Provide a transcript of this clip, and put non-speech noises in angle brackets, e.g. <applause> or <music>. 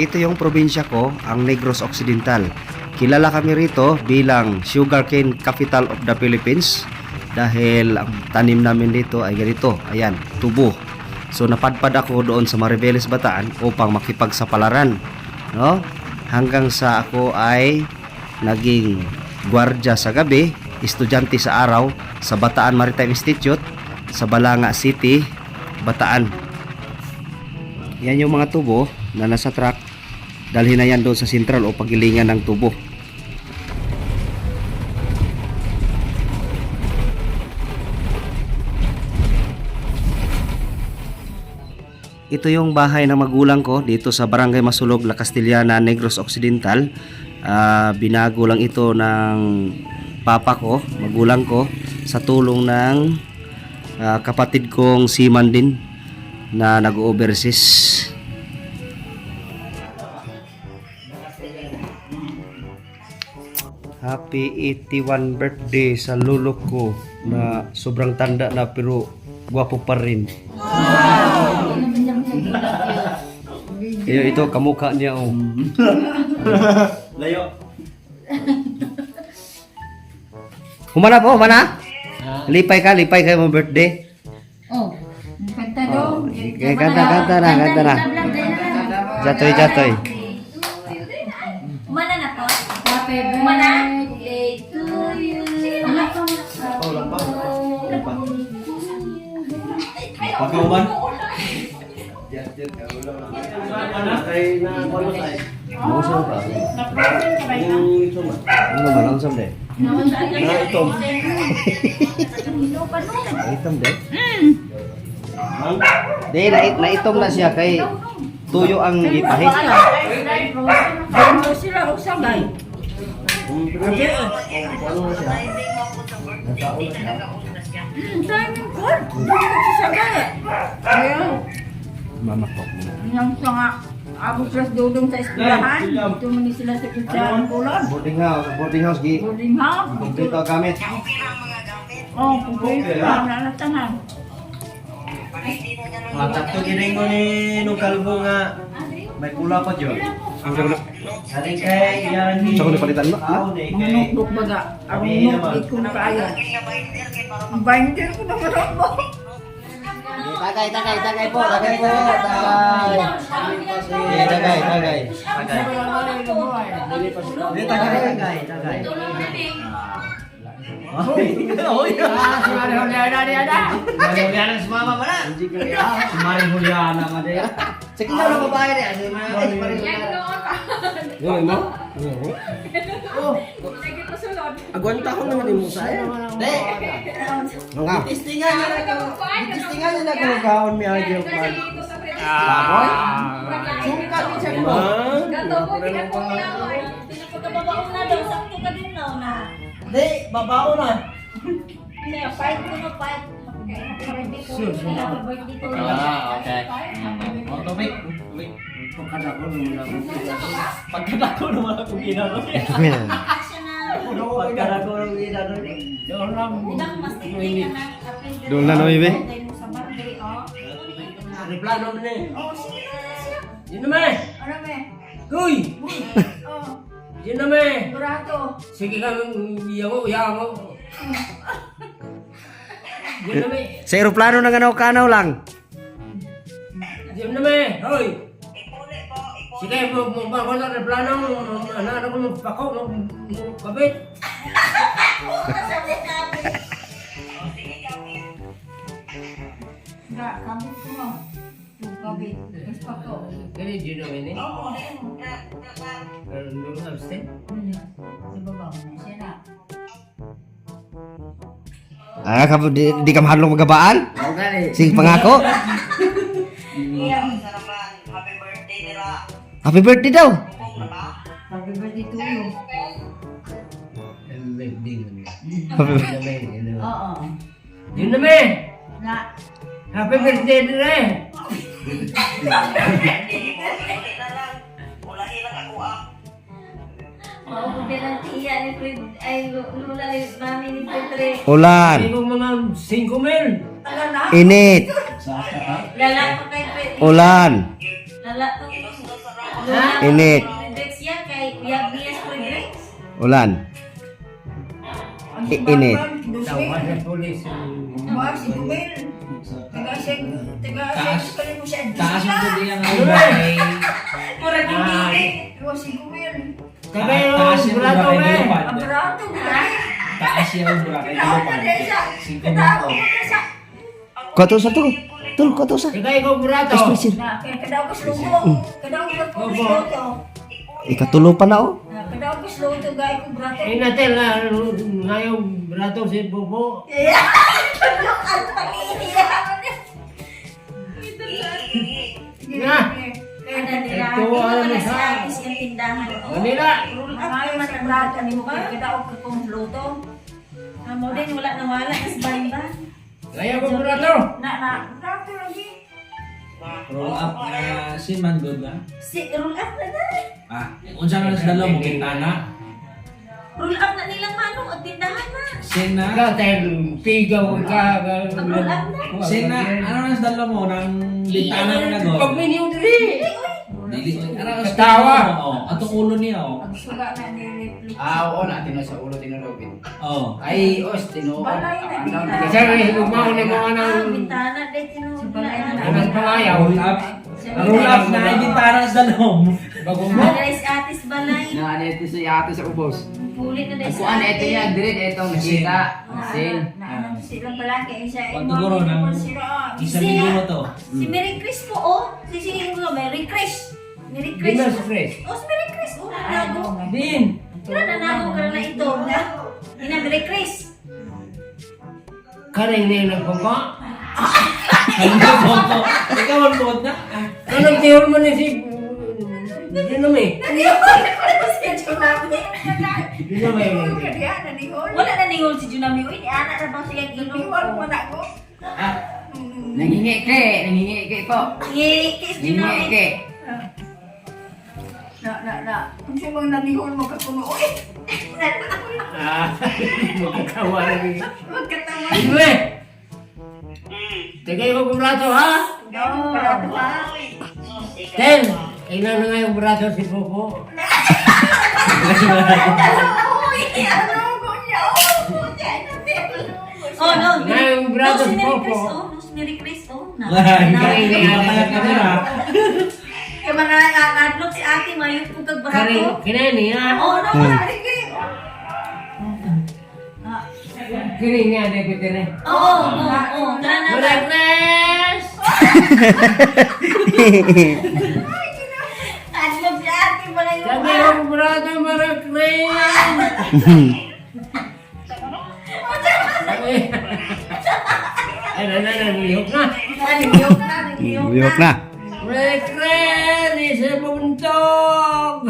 ito yung probinsya ko, ang Negros Occidental. Kilala kami rito bilang sugarcane capital of the Philippines dahil ang tanim namin dito ay ganito, ayan, tubo. So napadpad ako doon sa Maribeles Bataan upang makipagsapalaran, no? Hanggang sa ako ay naging gwardya sa gabi, estudyante sa araw sa Bataan Maritime Institute sa Balanga City, Bataan. Yan yung mga tubo na nasa truck. Dalhin na yan doon sa sentral o pagilingan ng tubo. Ito yung bahay ng magulang ko dito sa Barangay Masulog, La Castellana, Negros Occidental. Ah, binago lang ito ng papa ko, magulang ko, sa tulong ng ah, kapatid kong seaman din na nag-overseas. Happy 81 birthday sa lolo ko na sobrang tanda na pero gwapo pa rin. Kaya ito kamukha niya oh. <laughs> Layo. Humana po, humana. Lipay ka, lipay kayo mo birthday. Oh, kanta Oh, dong. kaya kanta, kanta na, kanta na. Jatoy, jatoy. Umana na po. Happy Mana? birthday to you. Pagkauban. Mausap ka. Yung suma. Ano ba lang sam de? Na itom. Itom de. De na na itom na siya kay tuyo ang ipahit. Ganito sila o sabay. Hmm, timing ko. Ganito sabay. Ayaw. Mama ko. Yung sa nga, Abu Pras dudong sa eskwelahan. Dito man sila sa kutsarang kulon. Boarding house, boarding house gi. Boarding house. Kompleto ang gamit. Oh, kumpleto. Wala na tanan. Ah, takto gining ko ni nung kalbo nga may pula pa jud. Ari kay yan ni. Sa ko palitan mo? Tao ni kay. Manukdok baga. Ang nukdok ikong kaya. Binder ko na maramo. Tagay, tagay, tagay po, tagay po, tagay. Eh, tagay, tagay. Tagay. Di tagay tagay tagay. Oy, oy. Ah, si Mari Juliana di ada. Mari Juliana si mama mana? Si Mari Juliana mah dia. Sige na lang babae dia. Si Mari Juliana. Yung mo? Agwanta ko naman yung musa eh. Di. Nga. Testingan niya na ko. Testingan niya na ko kaon mi ajo man. Baboy. Sungkat Ah. Gato ko, pinakong yan. Pinakutababaon na daw. Sakto ka din na na. Di, babao na. Kaya, fight ko na fight. Ah, okay. Oh, tubig. Tubig. Pagkadako naman ako. Pagkadako naman ako ginano. Asya na. Pagkadako naman ginano. Doon lang. Ilang mas tingin na ng happy birthday. Doon oh. Replano mo na eh. Oh, sige na siya. Yun naman. Ano me? Uy! Oh, Yun naman. burato. Sige ka, iyaw, iyaw mo. Yun naman. Sa aeroplano na kanaw-kanaw lang. Yun naman. Hoy! Sige, mo mo ba ko na mo ano ano ko magpako mo kabit. Enggak, kamu tuh mau. Tuh, kabit. Terus pako. Kani yun naman eh. Ano mo habste? Di baba mo na siya na. Ah, kamu di, di ka mahalong magabaan? Sige pangako. Happy birthday daw. Happy birthday to you. Happy birthday. Oo. Yun naman. Na, Happy birthday dire. <laughs> <laughs> Oh, kung ng tiya ni Fred, ay lula ni mami ni. Ulan. Ko mga 5 mil. ala na. Init. Lala pa kay Fred. Ulan. Lala to. Ha? Init. Ulan. Ang init. Taas yung tubig ang Ano ba? ay Murag Ah. eh. Iwas si Kumil. Kagaya taas yung yung brato eh. Dilupad. Ang barato, grabe. Taas yung Boracay Kadaw Dilupad. ka na siya. Singko Kadaw mo ka na siya. Kato sa tul. Tul, kato sa. Kagaya yung brato. Espresso. Na, kaya kadaw ka sluto. Kadaw ka Opo. sluto. Ikatulo pa na oh. Na, Kadaw ka sluto, gaya ko brato. Eh natin na nga yung brato si Bobo. Yeah. <laughs> Ang pag-iiyak. <laughs> Na. Ano nila? Ito, na si Atis yung tindahan. Manila. Ay, matanda ka ni mo. Kadaw ka kong sluto. Ah, mo din wala na wala nas banda. Kaya yung brato. Na, na, brato lagi. Roll up na sin man good na. Si roll up na na. Ah, unsa na sa dalaw mo? Roll up na nilang manong at tindahan na. Sin na. Ikaw tayo pigaw ka. Mag-roll up na. Sin na. Ano na sa dalaw mo nang bintana na Pag nagod? miniw dili. Dili. Ano na sa Tawa. Oh, atong ulo niya oh. Ang suga na ni Ripley. Ah, oo na, tino sa ulo, tinulogin. Oh. Ay, os, tino. Balay na Ano, ano, Kasi rin umahon ni mga Ah, nang bintana din tinulungan. Anong pangayaw? Roll up. Roll up na ay bintana sa dalaw mo. Bago mo. Guys, Atis Balay. Na, ano ito sa yato sa ubos. Pulit na din Ako, ano ito yan, dirit, ito, nakita. Sin. Na ano silang palaki siya. Kung siguro nang- sila. Isa siguro to. Si Merry Chris po, oh. Si si ko, Merry Chris. Merry Chris. Dimas fresh. Oh, si Merry Chris. Oh, nanago. Din. Kira nanago ka na ito. Na? Ina, Merry Chris. Karing na yung nagpangka. Ano ba ko? Ikaw ang buot na. Anong tihol mo ni si... Hindi naman eh. Hindi naman eh. Wala na ningol si Junami. Uy, anak na bang siya inom ko. Ah, nangingi ke, nangingi ke ko. Ngiri, kiss Nangingi Junami. ke. Na, na, na. Kung siya mga nanihol mo kakuno. Uy! Ah, <laughs> magkakawa na rin. Magkatawa. Hindi! Tagay mo kong brato ha? No. Parado pa. Ten! Ilan na nga yung brato si Popo? Uy! Ano ko niya? Oh, Oh, no. Nga yung brato No, si si Merry Popo. No, si Merry Chris, oh. Na. Ay, Na- kaya kamera. Kaya mga adlock si ate, mayroon kong Karing, kagbahato. kinani ha? Oh, no. Kiring nga, deputy na. Oo, oo, oo. Tara na. Malagnas! Adlock si ate, mga yun. Tagay mo kong brato, Malagnas! Ay, na, na, na, nilihok na. Naliyok na, na. Oh.